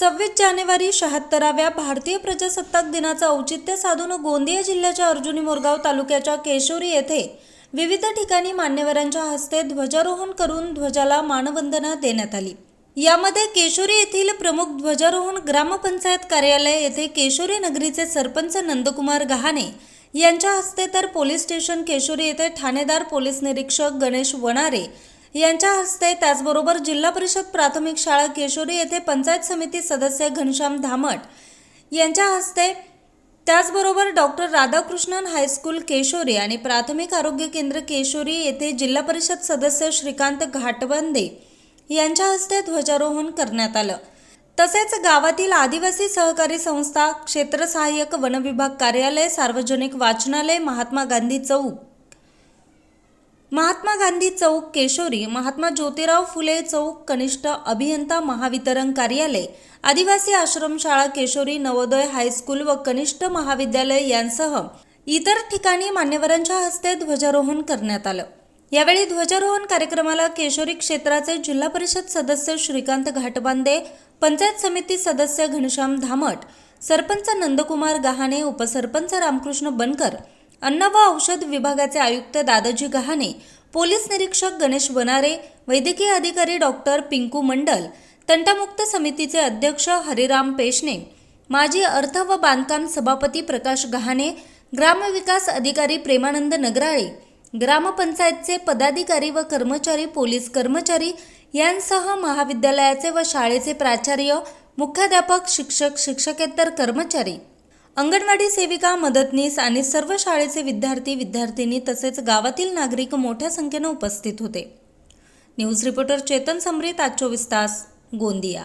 सव्वीस जानेवारी शहात्तराव्या भारतीय प्रजासत्ताक दिनाचं औचित्य साधून गोंदिया जिल्ह्याच्या अर्जुनी मोरगाव तालुक्याच्या केशोरी येथे विविध ठिकाणी मान्यवरांच्या हस्ते ध्वजारोहण करून ध्वजाला मानवंदना देण्यात आली. यामध्ये केशोरी येथील प्रमुख ध्वजारोहण ग्रामपंचायत कार्यालय येथे केशोरी नगरीचे सरपंच नंदकुमार गहाणे यांच्या हस्ते तर पोलीस स्टेशन केशोरी येथे ठाणेदार पोलीस निरीक्षक गणेश वणारे यांच्या हस्ते त्याचबरोबर जिल्हा परिषद प्राथमिक शाळा केशोरी येथे पंचायत समिती सदस्य घनश्याम धामट यांच्या हस्ते त्याचबरोबर डॉक्टर राधाकृष्णन हायस्कूल केशोरी आणि प्राथमिक आरोग्य केंद्र केशोरी येथे जिल्हा परिषद सदस्य श्रीकांत घाटबंदे यांच्या हस्ते ध्वजारोहण करण्यात आलं. तसेच गावातील आदिवासी सहकारी संस्था क्षेत्र सहाय्यक वनविभाग कार्यालय सार्वजनिक वाचनालय महात्मा गांधी चौक महात्मा गांधी चौक केशोरी महात्मा ज्योतिराव फुले चौक कनिष्ठ अभियंता महावितरण कार्यालय आदिवासी आश्रमशाळा केशोरी नवोदय हायस्कूल व कनिष्ठ महाविद्यालय यांसह इतर ठिकाणी मान्यवरांच्या हस्ते ध्वजारोहण करण्यात आलं. यावेळी ध्वजारोहण कार्यक्रमाला केशोरी क्षेत्राचे जिल्हा परिषद सदस्य श्रीकांत घाटबांदे पंचायत समिती सदस्य घनश्याम धामट सरपंच नंदकुमार गहाणे उपसरपंच रामकृष्ण बनकर अन्न व औषध विभागाचे आयुक्त दादाजी गहाणे पोलीस निरीक्षक गणेश वनारे वैद्यकीय अधिकारी डॉक्टर पिंकू मंडल तंटामुक्त समितीचे अध्यक्ष हरिराम पेशणे माजी अर्थ व बांधकाम सभापती प्रकाश गहाणे ग्रामविकास अधिकारी प्रेमानंद नगराळे ग्रामपंचायतचे पदाधिकारी व कर्मचारी पोलीस कर्मचारी यांसह महाविद्यालयाचे व शाळेचे प्राचार्य मुख्याध्यापक शिक्षक शिक्षकेतर कर्मचारी अंगणवाडी सेविका मदतनीस आणि सर्व शाळेचे विद्यार्थी विद्यार्थिनी तसेच गावातील नागरिक मोठ्या संख्येनं उपस्थित होते. न्यूज रिपोर्टर चेतन समरीत आज चोवीस तास गोंदिया.